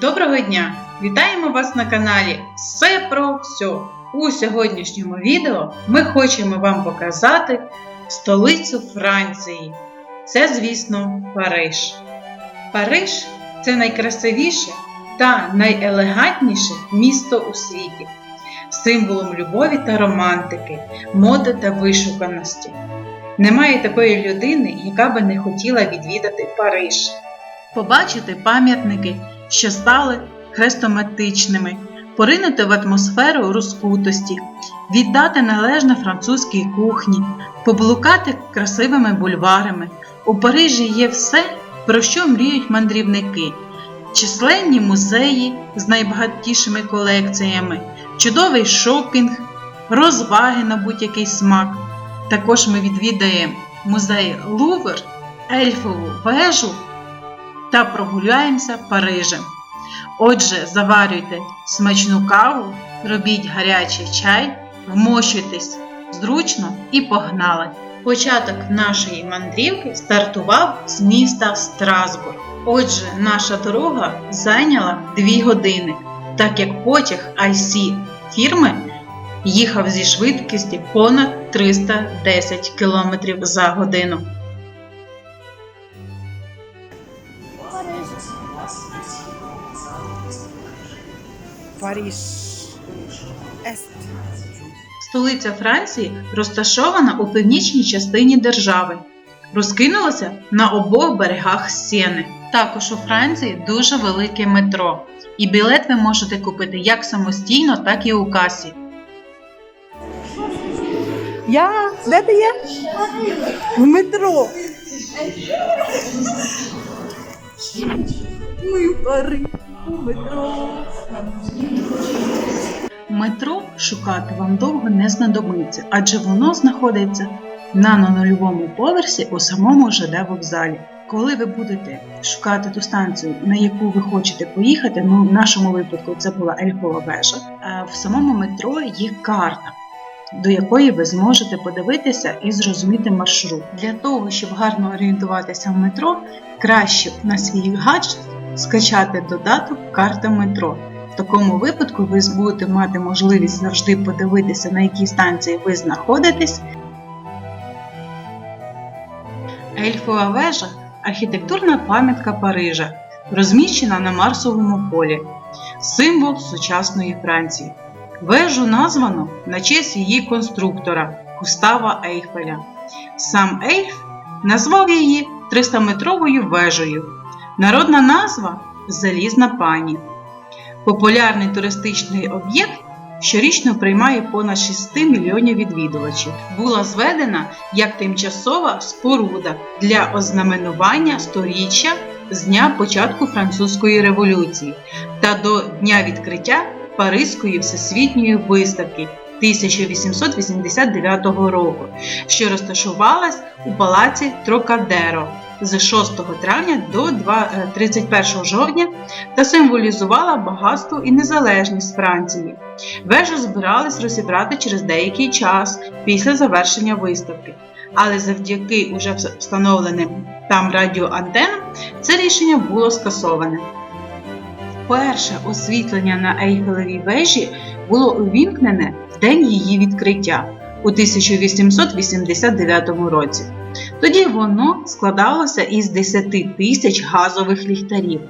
Доброго дня! Вітаємо вас на каналі Все про все. У сьогоднішньому відео ми хочемо вам показати столицю Франції. Це, звісно, Париж. Париж це найкрасивіше та найелегантніше місто у світі, символом любові та романтики, моди та вишуканості. Немає такої людини, яка би не хотіла відвідати Париж, побачити пам'ятники, що стали хрестоматичними, поринути в атмосферу розкутості, віддати належне французькій кухні, поблукати красивими бульварами. У Парижі є все, про що мріють мандрівники, численні музеї з найбагатішими колекціями, чудовий шопінг, розваги на будь-який смак. Також ми відвідаємо музей Лувр, Ельфову вежу та прогуляємося Парижем. Отже, заварюйте смачну каву, робіть гарячий чай, вмощуйтесь зручно і погнали. Початок нашої мандрівки стартував з міста Страсбург. Отже, наша дорога зайняла 2 години, так як потяг IC фірми їхав зі швидкістю понад 310 км за годину. Париж. Ест. Столиця Франції розташована у північній частині держави, розкинулася на обох берегах Сєни. Також у Франції дуже велике метро, і білет ви можете купити як самостійно, так і у касі. Я? Де ти є? В метро. Ми в Париж. Метро. Метро шукати вам довго не знадобиться, адже воно знаходиться на нульовому поверсі у самому ЖД вокзалі. Коли ви будете шукати ту станцію, на яку ви хочете поїхати, ну в нашому випадку це була Ельфова вежа, е, в самому метро є карта. До якої ви зможете подивитися і зрозуміти маршрут. Для того, щоб гарно орієнтуватися в метро, краще на свій гаджет скачати додаток Карта метро. В такому випадку ви будете мати можливість завжди подивитися, на якій станції ви знаходитесь. Ельфова вежа архітектурна пам'ятка Парижа, розміщена на Марсовому полі, символ сучасної Франції. Вежу названо на честь її конструктора Густава Ейфеля. Сам Ейф назвав її 300-метровою вежею. Народна назва Залізна пані. Популярний туристичний об'єкт щорічно приймає понад 6 мільйонів відвідувачів. Була зведена як тимчасова споруда для ознаменування сторіччя з дня початку французької революції та до дня відкриття Паризької всесвітньої виставки 1889 року, що розташувалась у палаці Трокадеро з 6 травня до 2 е, 31 жовтня та символізувала багатство і незалежність Франції. Вежу збирались розібрати через деякий час після завершення виставки. Але завдяки уже встановленим там радіоантенам це рішення було скасоване. Перше освітлення на Ейфелевій вежі було увімкнене в день її відкриття у 1889 році. Тоді воно складалося із 10 тисяч газових ліхтарів,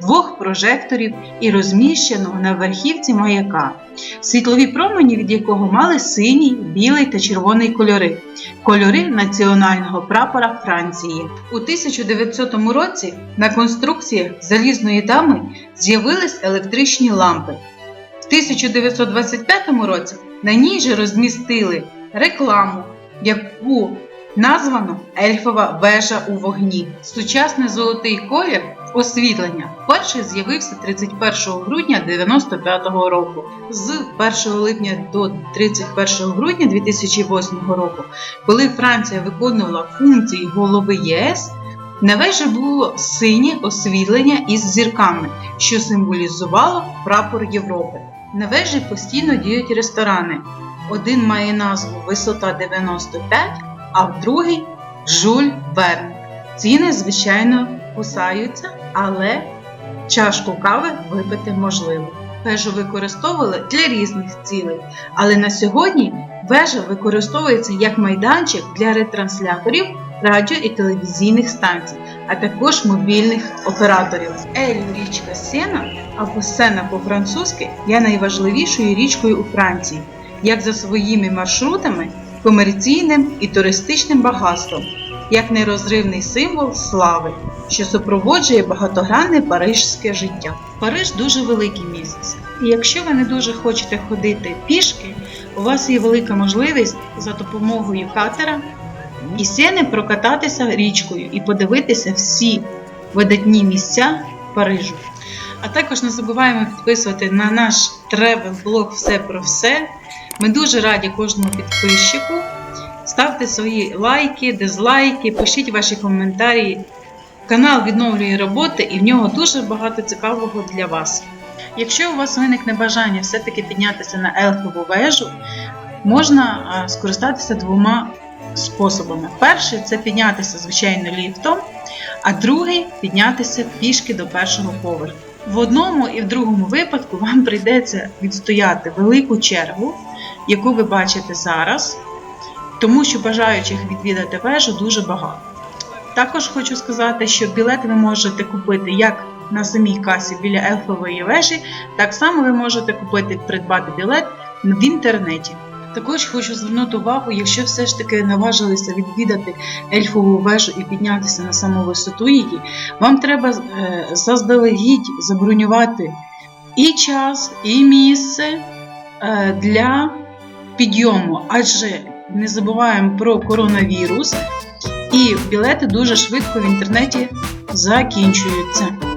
двох прожекторів і розміщеного на верхівці маяка, світлові промені від якого мали синій, білий та червоний кольори кольори національного прапора Франції. У 1900 році на конструкціях залізної дами з'явились електричні лампи. В 1925 році на ній же розмістили рекламу, яку названо Ельфова вежа у вогні. Сучасний золотий колір освітлення вперше з'явився 31 грудня 1995 року. З 1 липня до 31 грудня 2008 року, коли Франція виконувала функції голови ЄС. На вежі було синє освітлення із зірками, що символізувало прапор Європи. На вежі постійно діють ресторани. Один має назву Висота 95, а в другий Жуль Верн. Ціни, звичайно, кусаються, але чашку кави випити можливо. Вежу використовували для різних цілей, але на сьогодні вежа використовується як майданчик для ретрансляторів радіо і телевізійних станцій, а також мобільних операторів. Ель річка Сена або Сена по-французьки є найважливішою річкою у Франції, як за своїми маршрутами, комерційним і туристичним багатством, як нерозривний символ слави, що супроводжує багатогранне парижське життя. Париж дуже велике місце. І якщо ви не дуже хочете ходити пішки, у вас є велика можливість за допомогою катера і сени прокататися річкою і подивитися всі видатні місця Парижу. А також не забуваємо підписувати на наш тревел-блог Все про все. Ми дуже раді кожному підписчику. Ставте свої лайки, дизлайки, пишіть ваші коментарі. Канал відновлює роботи і в нього дуже багато цікавого для вас. Якщо у вас виникне бажання все-таки піднятися на Елфову вежу, можна скористатися двома способами. Перший це піднятися, звичайно, ліфтом, а другий піднятися пішки до першого поверху. В одному і в другому випадку вам прийдеться відстояти велику чергу, яку ви бачите зараз, тому що бажаючих відвідати вежу дуже багато. Також хочу сказати, що білети ви можете купити як на самій касі біля Ельфової вежі, так само ви можете купити придбати білет в інтернеті. Також хочу звернути увагу, якщо все ж таки наважилися відвідати ельфову вежу і піднятися на саму висоту її, вам треба е, заздалегідь забронювати і час, і місце е, для підйому, адже не забуваємо про коронавірус, і білети дуже швидко в інтернеті закінчуються.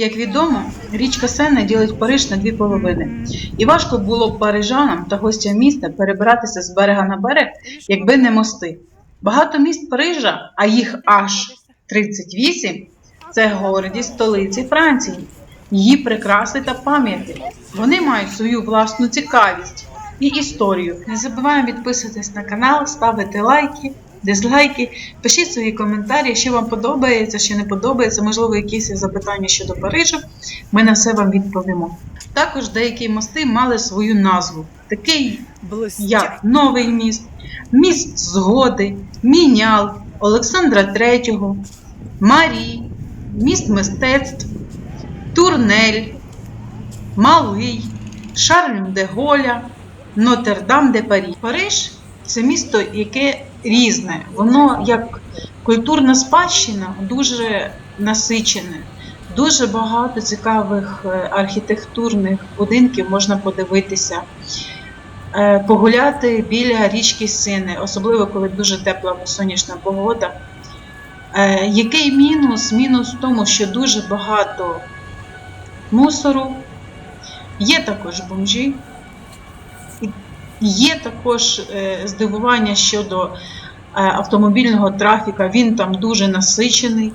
Як відомо, річка Сенна ділить Париж на дві половини, і важко було б парижанам та гостям міста перебиратися з берега на берег, якби не мости. Багато міст Парижа, а їх аж 38, це гордість столиці Франції, її прикраси та пам'яті. Вони мають свою власну цікавість і історію. Не забуваємо підписуватись на канал, ставити лайки, дизлайки, пишіть свої коментарі, що вам подобається, що не подобається, можливо, якісь запитання щодо Парижу. Ми на все вам відповімо. Також деякі мости мали свою назву, такий як Новий міст, міст Згоди, Мінял, Олександра III, Марі, міст мистецтв, Турнель, Малий, Шарлем де Голя, Нотр-Дам де Парі. Париж це місто, яке різне. Воно як культурна спадщина дуже насичене. Дуже багато цікавих е, архітектурних будинків можна подивитися, Е, погуляти біля річки Сини, особливо коли дуже тепла сонячна погода. Е, Який мінус? Мінус в тому, що дуже багато мусору, є також бомжі, є також е, здивування щодо е, автомобільного трафіка, він там дуже насичений,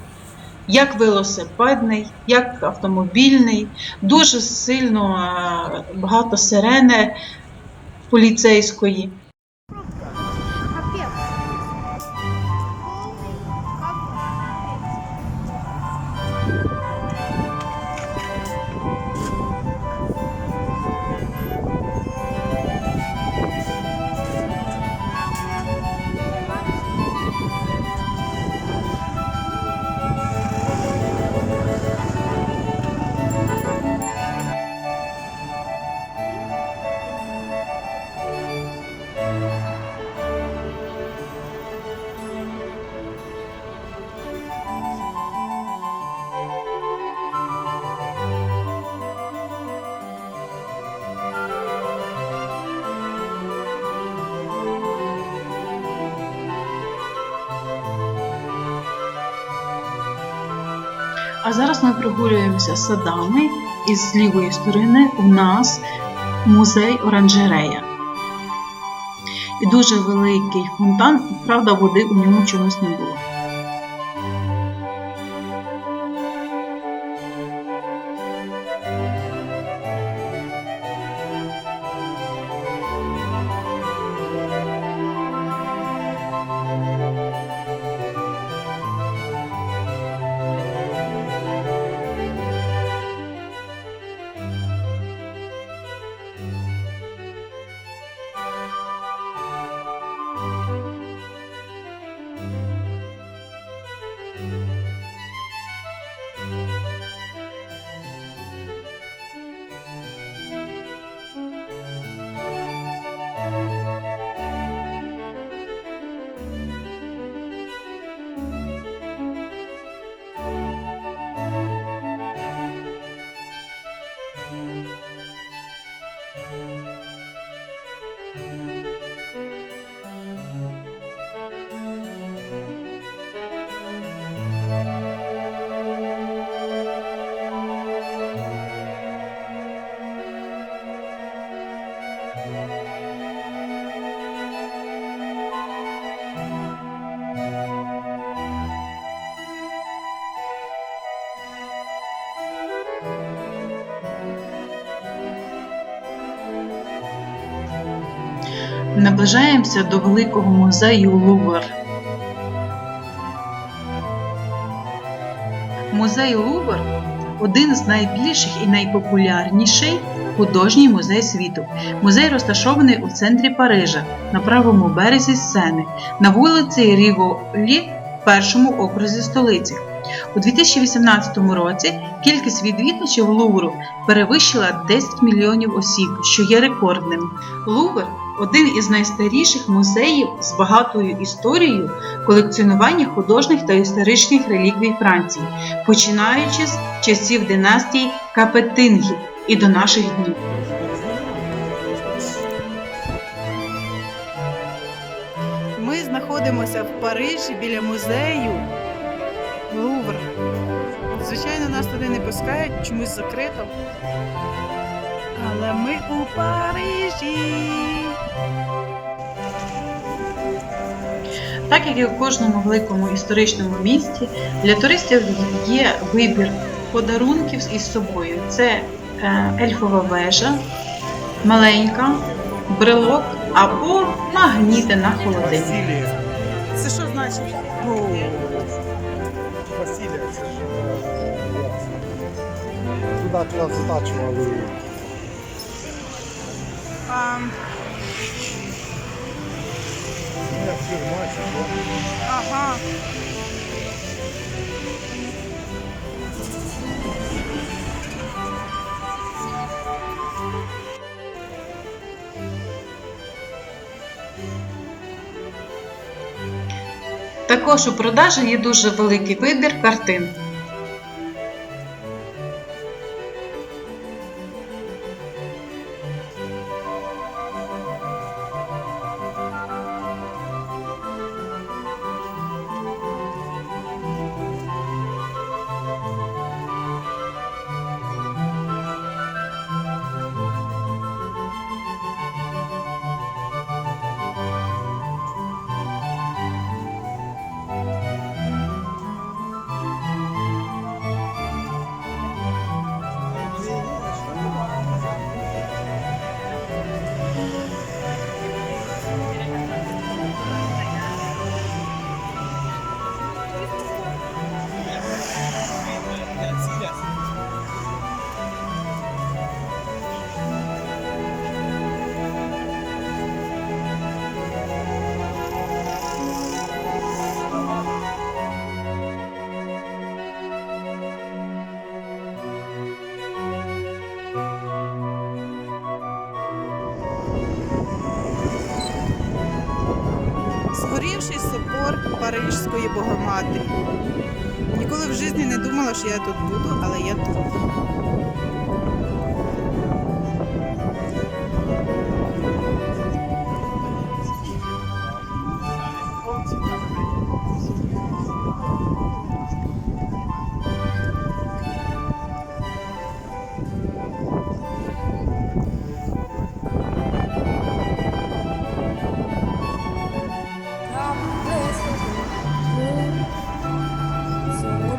як велосипедний, як автомобільний, дуже сильно е, багато сирени поліцейської. Зараз ми прогулюємося садами, і з лівої сторони у нас музей оранжерея. І дуже великий фонтан, правда, води у ньому чомусь не було. Наближаємося до великого музею Лувр. Музей Лувр один з найбільших і найпопулярніший художній музей світу. Музей розташований у центрі Парижа на правому березі Сени на вулиці Ріголі, першому окрузі столиці. У 2018 році кількість відвідувачів Лувру перевищила 10 мільйонів осіб, що є рекордним. Лувр один із найстаріших музеїв з багатою історією колекціонування художніх та історичних реліквій Франції, починаючи з часів династії Капетингів і до наших днів. Ми знаходимося в Парижі біля музею Лувр. Звичайно, нас туди не пускають, чомусь закрито. Але ми у Парижі. Так як і у кожному великому історичному місті, для туристів є вибір подарунків із собою. Це е, ельфова вежа, маленька, брелок або магніти на холодильник. Це що значить? Василія, це ж. е, Туди нас затачували. Що? ага. Також у продажі є дуже великий вибір картин. Згорівший собор Парижської Богоматері. Ніколи в житті не думала, що я тут буду, але я тут.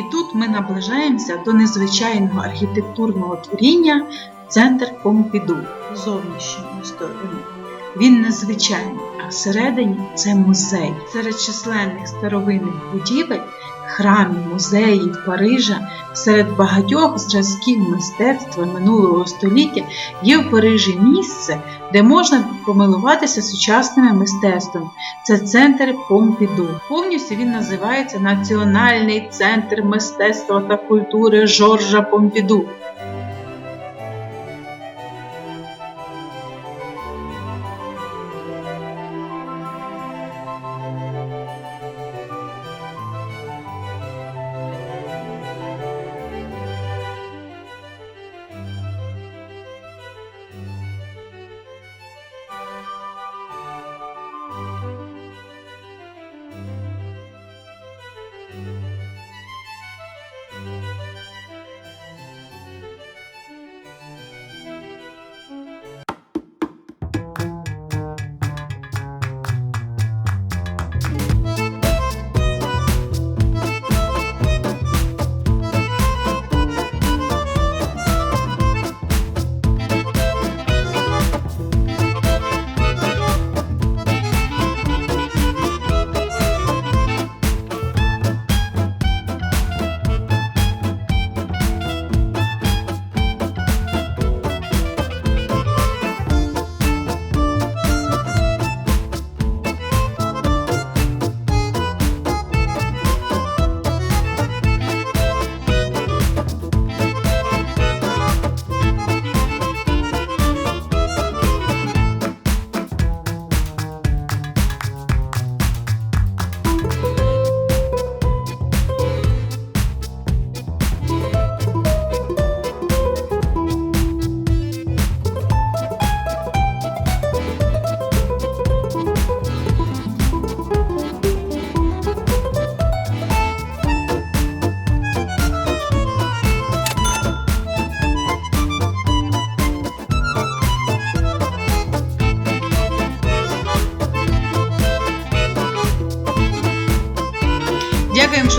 І тут ми наближаємося до незвичайного архітектурного творіння Центр Помпіду зовнішньої сторони. Він незвичайний, а всередині це музей. Серед численних старовинних будівель, храмів, музеїв Парижа, серед багатьох зразків мистецтва минулого століття є в Парижі місце, де можна помилуватися сучасними мистецтвом. Це центр Помпіду. Повністю він називається Національний центр мистецтва та культури Жоржа Помпіду. Bye.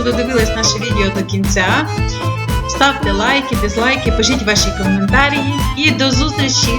Що додивились наше відео до кінця. Ставте лайки, дизлайки, пишіть ваші коментарі і до зустрічі!